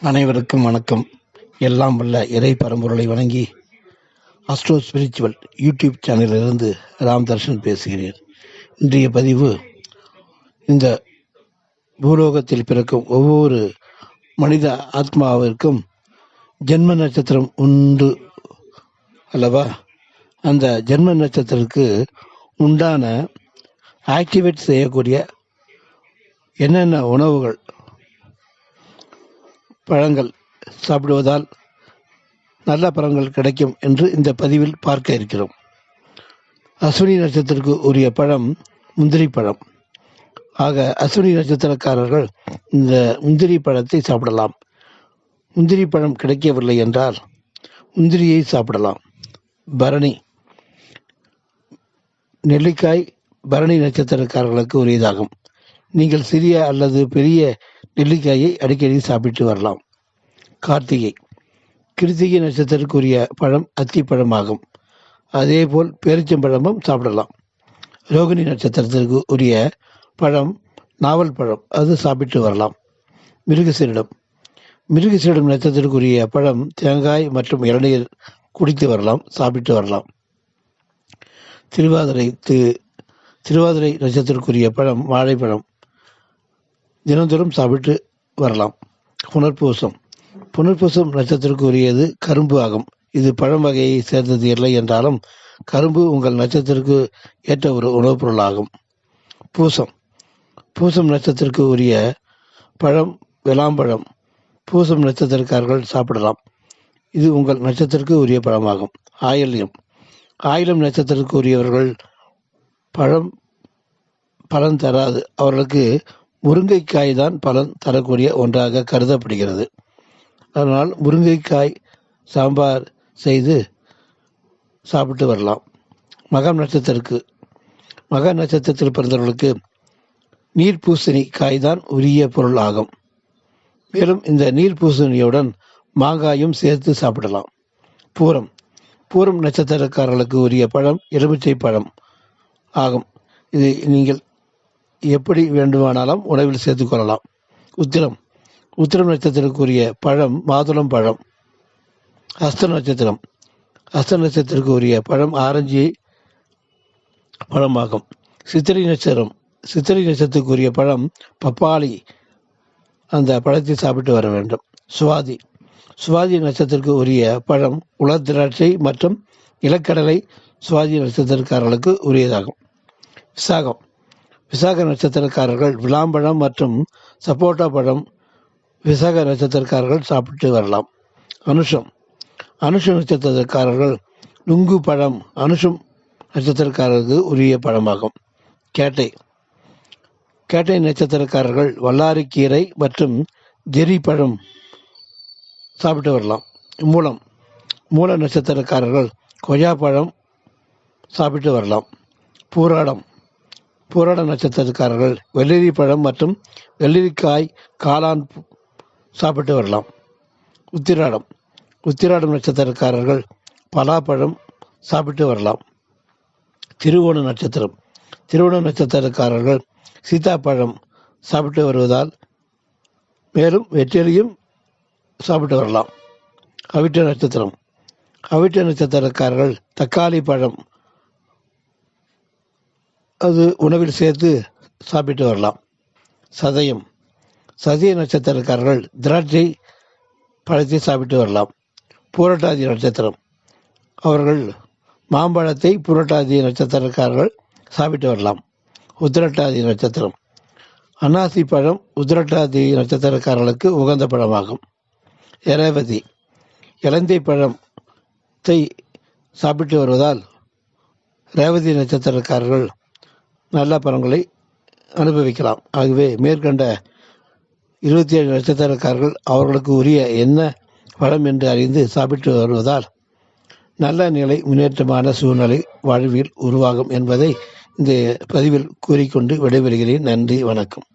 அனைவருக்கும் வணக்கம். எல்லாம் வல்ல இறை பரம்பொருளை வணங்கி அஸ்ட்ரோ ஸ்பிரிச்சுவல் யூடியூப் சேனலிலிருந்து ராம் தர்ஷன் பேசுகிறேன். இன்றைய பதிவு இந்த பூலோகத்தில் பிறக்கும் ஒவ்வொரு மனித ஆத்மாவிற்கும் ஜென்ம நட்சத்திரம் உண்டு அல்லவா? அந்த ஜென்ம நட்சத்திரத்துக்கு உண்டான ஆக்டிவேட் செய்யக்கூடிய என்னென்ன உணவுகள் பழங்கள் சாப்பிடுவதால் நல்ல பழங்கள் கிடைக்கும் என்று இந்த பதிவில் பார்க்க இருக்கிறோம். அஸ்வினி நட்சத்திரத்துக்கு உரிய பழம் முந்திரி பழம். ஆக அஸ்வினி நட்சத்திரக்காரர்கள் இந்த முந்திரி பழத்தை சாப்பிடலாம். முந்திரி பழம் கிடைக்கவில்லை என்றால் முந்திரியை சாப்பிடலாம். பரணி. நெல்லிக்காய் பரணி நட்சத்திரக்காரர்களுக்கு உரியதாகும். நீங்கள் சிறிய அல்லது பெரிய நெல்லிக்காயை அடிக்கடி சாப்பிட்டு வரலாம். கார்த்திகை. கிருத்திகை நட்சத்திரக்குரிய பழம் அத்திப்பழமாகும் அதேபோல் பேரிச்சம்பழமும் சாப்பிடலாம். ரோகிணி நட்சத்திரத்திற்கு உரிய பழம் நாவல் பழம் அது சாப்பிட்டு வரலாம். மிருகசீரிடம். மிருகசீரிடம் நட்சத்திரக்குரிய பழம் தேங்காய் மற்றும் இளநீர் குடித்து வரலாம் சாப்பிட்டு வரலாம். திருவாதிரை தி- திருவாதிரை நட்சத்திரக்குரிய பழம் வாழைப்பழம் தினந்தோறும் சாப்பிட்டு வரலாம். புனர்பூசம். புனர்பூசம் நட்சத்திரக்கு உரியது கரும்பு ஆகும். இது பழம் வகையை சேர்ந்தது இல்லை என்றாலும் கரும்பு உங்கள் நட்சத்திரக்கு ஏற்ற ஒரு உணவுப் பொருளாகும். பூசம். பூசம் நட்சத்திரக்கு உரிய பழம் விளாம்பழம் பூசம் நட்சத்திரக்காரர்கள் சாப்பிடலாம். இது உங்கள் நட்சத்திரக்கு உரிய பழமாகும். ஆயில்யம். ஆயிலம் நட்சத்திரக்கு உரியவர்கள் பழம் பலன் தராது. அவர்களுக்கு முருங்கைக்காய் தான் பலன் தரக்கூடிய ஒன்றாக கருதப்படுகிறது. அதனால் முருங்கைக்காய் சாம்பார் செய்து சாப்பிட்டு வரலாம். மகம் நட்சத்திரக்கு மக நட்சத்திரத்தில் பிறந்தவர்களுக்கு நீர் பூசணி காய் தான் உரிய பொருள் ஆகும். மேலும் இந்த நீர் பூசணியுடன் மாங்காயும் சேர்த்து சாப்பிடலாம். பூரம் பூரம் நட்சத்திரக்காரர்களுக்கு உரிய பழம் எலுமிச்சை பழம் ஆகும். இது நீங்கள் எப்படி வேண்டுமானாலும் உணவில் சேர்த்துக் கொள்ளலாம். உத்திரம். உத்திரம் நட்சத்திரக்குரிய பழம் மாதுளம் பழம். ஹஸ்த நட்சத்திரம். ஹஸ்த நட்சத்திரக்கு உரிய பழம் ஆரஞ்சு பழமாகும். சித்திரை நட்சத்திரம். சித்திரை நட்சத்திரக்குரிய பழம் பப்பாளி. அந்த பழத்தை சாப்பிட்டு வர வேண்டும். சுவாதி. சுவாதி நட்சத்திற்கு உரிய பழம் உலர் திராட்சை மற்றும் இலக்கடலை சுவாதி நட்சத்திரக்காரர்களுக்கு உரியதாகும். விசாகம். விசாக நட்சத்திரக்காரர்கள் விளாம்பழம் மற்றும் சப்போட்டா பழம் விசாக நட்சத்திரக்காரர்கள் சாப்பிட்டு வரலாம். அனுஷம். அனுஷ நட்சத்திரக்காரர்கள் நுங்கு பழம் அனுஷம் நட்சத்திரக்காரருக்கு உரிய பழமாகும். கேட்டை. கேட்டை நட்சத்திரக்காரர்கள் வல்லாரிக்கீரை மற்றும் ஜெரி பழம் சாப்பிட்டு வரலாம். மூலம். மூல நட்சத்திரக்காரர்கள் கொய்யா பழம் சாப்பிட்டு வரலாம். பூராடம். பூராட நட்சத்திரக்காரர்கள் வெள்ளரி பழம் மற்றும் வெள்ளரிக்காய் காளான் சாப்பிட்டு வரலாம். உத்திராடம். உத்திராடம் நட்சத்திரக்காரர்கள் பலாப்பழம் சாப்பிட்டு வரலாம். திருவோண நட்சத்திரம். திருவோண நட்சத்திரக்காரர்கள் சீதாப்பழம் சாப்பிட்டு வருவதால் மேலும் வெற்றிலையும் சாப்பிட்டு வரலாம். அவிட்ட நட்சத்திரம். அவிட்ட நட்சத்திரக்காரர்கள் தக்காளி பழம் அது உணவில் சேர்த்து சாப்பிட்டு வரலாம். சதயம். சதய நட்சத்திரக்காரர்கள் திராட்சை பழத்தை சாப்பிட்டு வரலாம். பூரட்டாதி நட்சத்திரம். அவர்கள் மாம்பழத்தை புரட்டாதி நட்சத்திரக்காரர்கள் சாப்பிட்டு வரலாம். உத்திரட்டாதி நட்சத்திரம். அன்னாசி பழம் உத்திரட்டாதி நட்சத்திரக்காரர்களுக்கு உகந்த பழமாகும். இரவதி இலந்தை பழத்தை சாப்பிட்டு வருவதால் ரேவதி நட்சத்திரக்காரர்கள் நல்ல பலன்களை அனுபவிக்கலாம். ஆகவே மேற்கண்ட இருபத்தி ஏழு நட்சத்திரக்காரர்கள் அவர்களுக்கு உரிய என்ன பலம் என்று அறிந்து சாப்பிட்டு வருவதால் நல்ல நிலை முன்னேற்றமான சூழ்நிலை வாழ்வில் உருவாகும் என்பதை இந்த பதிவில் கூறிக்கொண்டு விடைபெறுகிறேன். நன்றி வணக்கம்.